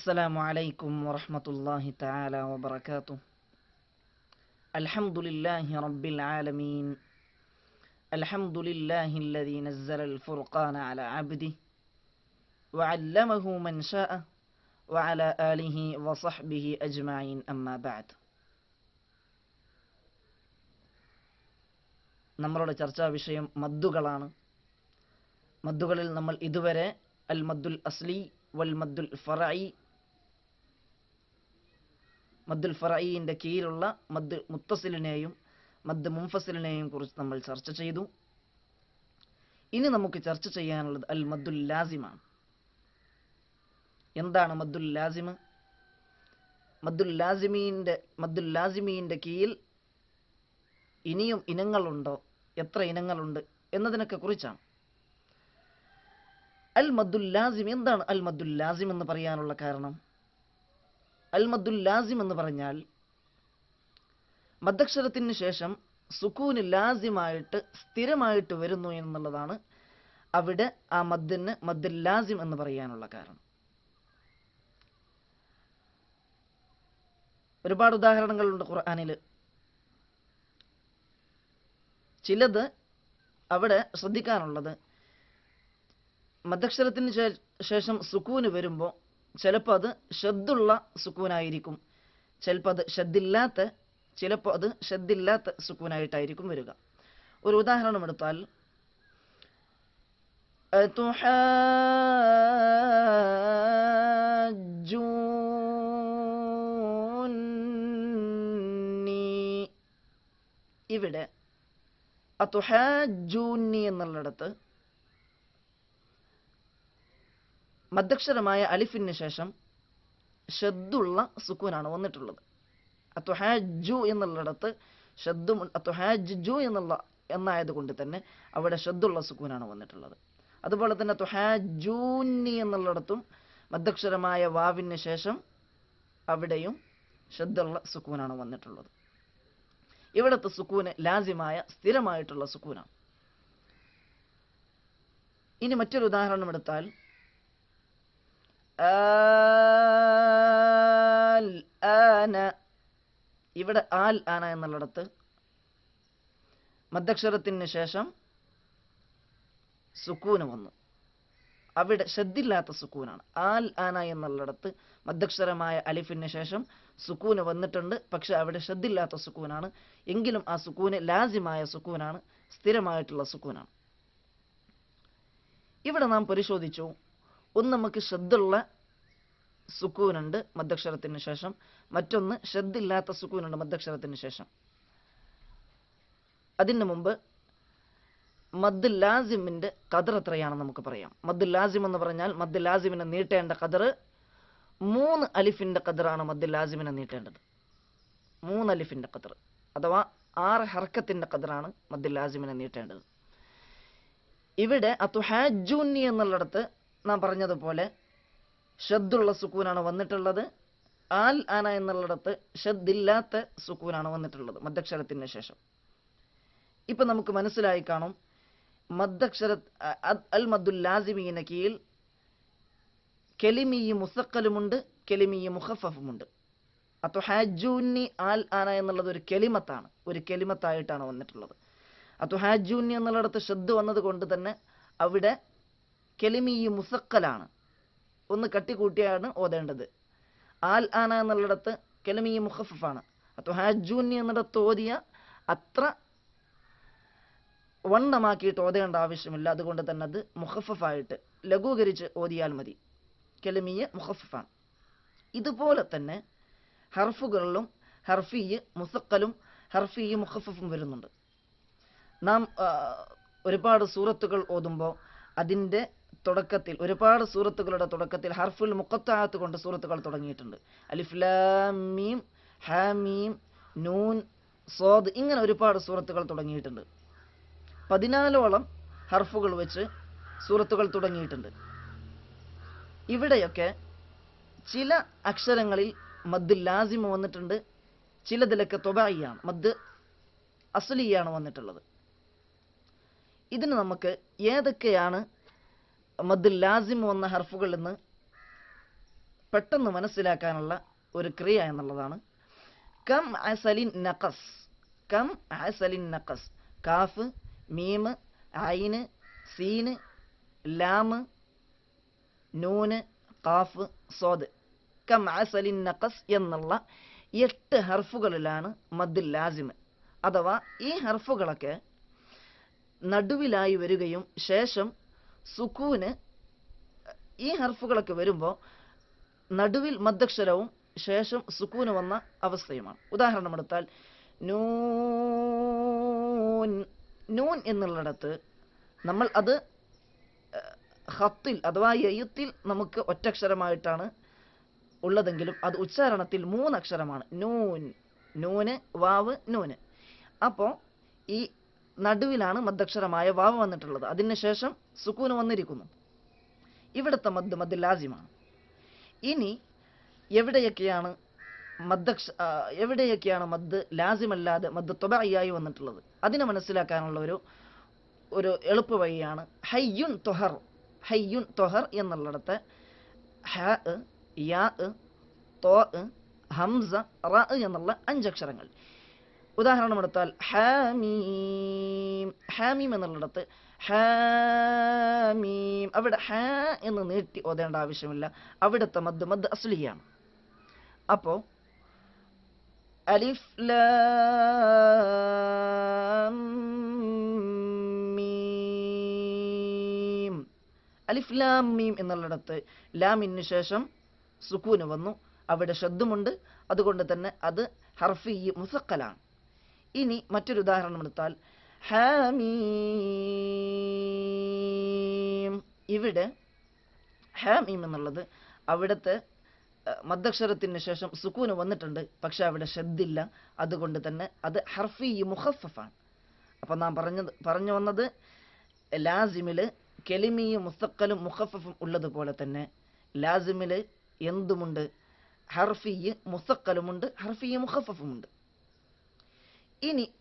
السلام عليكم ورحمة الله تعالى وبركاته الحمد لله رب العالمين الحمد لله الذي نزل الفرقان على عبده وعلمه من شاء وعلى آله وصحبه أجمعين أما بعد നമ്മളുടെ ചർച്ചാ വിഷയം മദ്ദുകളാണ് മദ്ദുകളിൽ നമ്മൾ ഇതുവരെ അൽ മദ്ദുൽ അസ്ലി വൽ മദ്ദുൽ ഫറഈ മദ്ദുൽ ഫറഈന്റെ കീഴിലുള്ള മദ് മുത്തസിലിനെയും മദ് മുംഫസിലിനെയും കുറിച്ച് നമ്മൾ ചർച്ച ചെയ്തു. ഇനി നമുക്ക് ചർച്ച ചെയ്യാനുള്ളത് അൽ മദ്ദുൽ ലാസിമാണ്. എന്താണ് മദ്ദുൽ ലാസിമ് മദ്ദുൽ ലാസിമീന്റെ മദ്ദുൽ ലാസിമീന്റെ കീഴിൽ ഇനിയും ഇനങ്ങളുണ്ടോ? എത്ര ഇനങ്ങളുണ്ട് എന്നതിനൊക്കെ കുറിച്ചാണ്. അൽ മദ്ദുൽ ലാസിം എന്താണ് അൽ മദ്ദുൽ ലാസിം എന്ന് പറയാനുള്ള കാരണം? അൽ മദ്ദുൽ ലാസിം എന്ന് പറഞ്ഞാൽ മദ്ദക്ഷരത്തിന് ശേഷം സുക്കൂന് ലാസിമായിട്ട് സ്ഥിരമായിട്ട് വരുന്നു എന്നുള്ളതാണ് അവിടെ ആ മദ്ദിന് മദ്ദുൽ ലാസിം എന്ന് പറയാനുള്ള കാരണം. ഒരുപാട് ഉദാഹരണങ്ങളുണ്ട് ഖുർആാനിൽ ചിലത് അവിടെ ശ്രദ്ധിക്കാനുള്ളത് മദ്ദക്ഷരത്തിന് ശേഷം സുക്കൂന് വരുമ്പോൾ ചിലപ്പോൾ അത് ഷദ്ദുള്ള സുക്കൂനായിരിക്കും. ചിലപ്പോൾ അത് ഷദ്ദില്ലാത്ത ചിലപ്പോൾ അത് ഷദ്ദില്ലാത്ത സുക്കൂനായിട്ടായിരിക്കും വരിക. ഒരു ഉദാഹരണം എടുത്താൽ ഇവിടെ ഇവിടെ അതുഹാജൂനി എന്നുള്ളിടത്ത് മദ്ദക്ഷരമായ അലിഫിന് ശേഷം ഷദ്ദുള്ള സുക്കൂനാണ് വന്നിട്ടുള്ളത്. അതുഹാജു എന്നുള്ളിടത്ത് ഷദ്ദും അതുഹാജു എന്നുള്ള എന്നായത് കൊണ്ട് തന്നെ അവിടെ ഷദ്ദുള്ള സുക്കൂനാണ് വന്നിട്ടുള്ളത്. അതുപോലെ തന്നെ തുഹാജൂനി എന്നുള്ളിടത്തും മധ്യക്ഷരമായ വാവിന് ശേഷം അവിടെയും ഷദ്ദുള്ള സുക്കൂനാണ് വന്നിട്ടുള്ളത്. ഇവിടുത്തെ സുക്കൂന് ലാസിമായ സ്ഥിരമായിട്ടുള്ള സുക്കൂനാണ്. ഇനി മറ്റൊരു ഉദാഹരണം എടുത്താൽ ആന. ഇവിടെ ആൽ ആന എന്നുള്ളിടത്ത് മദ്ദക്ഷരത്തിന് ശേഷം സുക്കൂന് വന്നു. അവിടെ ശ്രദ്ധില്ലാത്ത സുക്കൂനാണ്. ആൽ ആന എന്നുള്ളിടത്ത് മദ്ദക്ഷരമായ അലിഫിന് ശേഷം സുക്കൂന് വന്നിട്ടുണ്ട്. പക്ഷെ അവിടെ ശ്രദ്ധില്ലാത്ത സുക്കൂനാണ്. എങ്കിലും ആ സുക്കൂന് ലാസിമായ സുക്കൂനാണ്. സ്ഥിരമായിട്ടുള്ള സുക്കൂനാണ്. ഇവിടെ നാം പരിശോധിച്ചു. ഒന്ന് നമുക്ക് ശ്രദ്ധുള്ള സുക്കൂനുണ്ട് മധ്യക്ഷരത്തിന് ശേഷം. മറ്റൊന്ന് ശ്രദ്ധില്ലാത്ത സുക്കൂനുണ്ട് മധ്യക്ഷരത്തിന് ശേഷം. അതിന് മുമ്പ് മദ് ലാസിമിന്റെ കദർ എത്രയാണെന്ന് നമുക്ക് പറയാം. മദ് ലാസിം എന്ന് പറഞ്ഞാൽ മദ് ലാസിമിനെ നീട്ടേണ്ട കദർ മൂന്ന് അലിഫിന്റെ കദറാണ് മദ് ലാസിമിനെ നീട്ടേണ്ടത്. മൂന്ന് അലിഫിന്റെ കദർ അഥവാ ആറ് ഹർക്കത്തിന്റെ കദറാണ് മദ് ലാസിമിനെ നീട്ടേണ്ടത്. ഇവിടെ അതുഹാജൂനി എന്നുള്ളിടത്ത് നാം പറഞ്ഞതുപോലെ ഷദ്ദുള്ള സുക്കൂനാണ് വന്നിട്ടുള്ളത്. ആൽ ആന എന്നുള്ളിടത്ത് ഷദ്ദില്ലാത്ത സുക്കൂനാണ് വന്നിട്ടുള്ളത് മദ്യക്ഷരത്തിന് ശേഷം. ഇപ്പൊ നമുക്ക് മനസ്സിലായി കാണും മദ്ദക്ഷര അൽ മദ്ദുൽ ലാസിമീന കീഴിൽ കെലിമിയി മുസക്കലുമുണ്ട് കെലിമിയി മുഹഫഫുമുണ്ട് അപ്പൊ ഹാജൂന്നി ആൽ ആന എന്നുള്ളത് ഒരു കെലിമത്താണ് ഒരു കെലിമത്തായിട്ടാണ് വന്നിട്ടുള്ളത്. അപ്പൊ ഹാജൂന്നി എന്നുള്ളിടത്ത് ശ്രദ്ധ വന്നത് കൊണ്ട് തന്നെ അവിടെ കെലിമിയി മുസക്കലാണ് ഒന്ന് കട്ടിക്കൂട്ടിയാണ് ഓതേണ്ടത്. ആൽ ആന എന്നുള്ളിടത്ത് കെലിമിയി മുഖഫഫാണ്. അപ്പൊ ഹാജൂനി എന്നിടത്ത് ഓതിയ അത്ര വണ്ണമാക്കിയിട്ട് ഓതേണ്ട ആവശ്യമില്ല. അതുകൊണ്ട് തന്നെ അത് മുഖഫഫായിട്ട് ലഘൂകരിച്ച് ഓതിയാൽ മതി. കെലിമിയ മുഹഫഫാണ് ഇതുപോലെ തന്നെ ഹർഫുകളിലും ഹർഫിയ് മുസക്കലും ഹർഫിയ് മുഖഫഫും വരുന്നുണ്ട്. നാം ഒരുപാട് സൂറത്തുകൾ ഓതുമ്പോൾ അതിന്റെ തുടക്കത്തിൽ ഒരുപാട് സൂറത്തുകളുടെ തുടക്കത്തിൽ ഹർഫുൽ മുക്കത്താത്ത് കൊണ്ട് സൂറത്തുകൾ തുടങ്ങിയിട്ടുണ്ട്. അലിഫ്ലാമീം ഹാമീം നൂൻ സോദ് ഇങ്ങനെ ഒരുപാട് സൂറത്തുകൾ തുടങ്ങിയിട്ടുണ്ട്. പതിനാലോളം ഹർഫുകൾ വെച്ച് സൂറത്തുകൾ തുടങ്ങിയിട്ടുണ്ട്. ഇവിടെയൊക്കെ ചില അക്ഷരങ്ങളിൽ മദ് ലാസിമ വന്നിട്ടുണ്ട് ചിലതിലൊക്കെ തൊബായിയാണ് മദ് അസുലിയാണ് വന്നിട്ടുള്ളത്. ഇതിന് നമുക്ക് ഏതൊക്കെയാണ് മദ് ലാസിം വന്ന ഹർഫുകൾ എന്ന് പെട്ടെന്ന് മനസ്സിലാക്കാനുള്ള ഒരു ക്രിയ എന്നുള്ളതാണ്. കം അസലിൻ നഖസ് കം അസലിൻ നഖസ്. കാഫ് മീമ് ഐന് സീന് ലാമ് നൂന് കാഫ് സോദ്. കം അസലിൻ നഖസ് എന്നുള്ള എട്ട് ഹർഫുകളിലാണ് മദ് ലാസിം അഥവാ ഈ ഹർഫുകളൊക്കെ നടുവിലായി വരികയും ശേഷം സുക്കൂന് ഈ ഹർഫുകളൊക്കെ വരുമ്പോൾ നടുവിൽ മദ്ദക്ഷരവും ശേഷം സുക്കൂന് വന്ന അവസ്ഥയുമാണ്. ഉദാഹരണം എടുത്താൽ നൂൻ നൂൻ എന്നുള്ളിടത്ത് നമ്മൾ അത് ഹത്തിൽ അഥവാ എയ്യത്തിൽ നമുക്ക് ഒറ്റക്ഷരമായിട്ടാണ് ഉള്ളതെങ്കിലും അത് ഉച്ചാരണത്തിൽ മൂന്നക്ഷരമാണ്. നൂൻ നൂന് വാവ് നൂന്. അപ്പോൾ ഈ നടുവിലാണ് മദ്ദക്ഷരമായ വാവ് വന്നിട്ടുള്ളത്. അതിനുശേഷം സുക്കൂന് വന്നിരിക്കുന്നു. ഇവിടുത്തെ മദ് മദ് ലാസിമാണ്. ഇനി എവിടെയൊക്കെയാണ് മദ്ദക്ഷ എവിടെയൊക്കെയാണ് മദ് ലാസിമല്ലാതെ മദ് തൊബയായി വന്നിട്ടുള്ളത്? അതിനെ മനസ്സിലാക്കാനുള്ള ഒരു ഒരു എളുപ്പ വഴിയാണ് ഹയ്യുൻ തൊഹർ ഹയ്യുൻ തൊഹർ എന്നുള്ളിടത്ത് ഹ യാ തോ ഹംസ റ എന്നുള്ള അഞ്ചക്ഷരങ്ങൾ. ഉദാഹരണം എടുത്താൽ ഹാമീം. ഹാമീം എന്നുള്ളിടത്ത് ഹാമീം. അവിടെ ഹാ എന്ന് നീട്ടി ഓതേണ്ട ആവശ്യമില്ല. അവിടുത്തെ മദ് മദ് അസ്ലിയാണ്. അപ്പോ അലിഫ് മീം. അലിഫ് ലാം മീം എന്നുള്ളിടത്ത് ലാമിന് ശേഷം സുക്കൂന് വന്നു. അവിടെ ശബ്ദമുണ്ട് അതുകൊണ്ട് തന്നെ അത് ഹർഫി മുസക്കലാണ് ഇനി മറ്റൊരു ഉദാഹരണം എടുത്താൽ ഹാമീം. ഇവിടെ ഹാമീം എന്നുള്ളത് അവിടുത്തെ മദ്ദക്ഷരത്തിന് ശേഷം സുക്കൂന് വന്നിട്ടുണ്ട് പക്ഷെ അവിടെ ഷദ്ദില്ല. അതുകൊണ്ട് തന്നെ അത് ഹർഫി മുഹഫഫാണ് അപ്പം നാം പറഞ്ഞത് പറഞ്ഞു വന്നത് ലാസിമിൽ കെലിമിയും മുസ്തക്കലും മുഖഫഫും ഉള്ളതുപോലെ തന്നെ ലാസിമിൽ എന്തുമുണ്ട്? ഹർഫി മുസ്തക്കലുമുണ്ട് ഹർഫി മുഖഫഫുമുണ്ട് ഇനി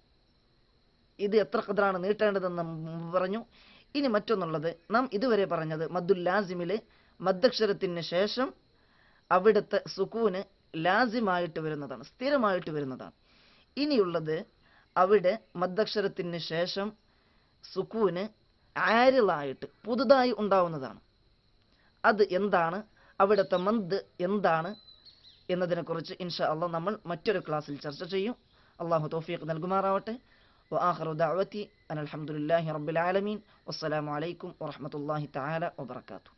ഇത് എത്ര ഖദറാണ് നീട്ടേണ്ടതെന്ന് പറഞ്ഞു. ഇനി മറ്റൊന്നുള്ളത്. നാം ഇതുവരെ പറഞ്ഞത് മദ്ദുൽ ലാസിമിലെ മദ്ദക്ഷരത്തിന് ശേഷം അവിടുത്തെ സുക്കൂന് ലാസിമായിട്ട് വരുന്നതാണ് സ്ഥിരമായിട്ട് വരുന്നതാണ്. ഇനിയുള്ളത് അവിടെ മദ്ദക്ഷരത്തിന് ശേഷം സുക്കൂന് ആരിളായിട്ട് പുതുതായി ഉണ്ടാവുന്നതാണ്. അത് എന്താണ്? അവിടുത്തെ മന്ത് എന്താണ്? എന്നതിനെക്കുറിച്ച് ഇൻഷാ അള്ളാഹ് നമ്മൾ മറ്റൊരു ക്ലാസ്സിൽ ചർച്ച ചെയ്യും. അള്ളാഹു തൗഫീഖ് നൽകുമാറാവട്ടെ وآخر دعوتي أن الحمد لله رب العالمين والسلام عليكم ورحمة الله تعالى وبركاته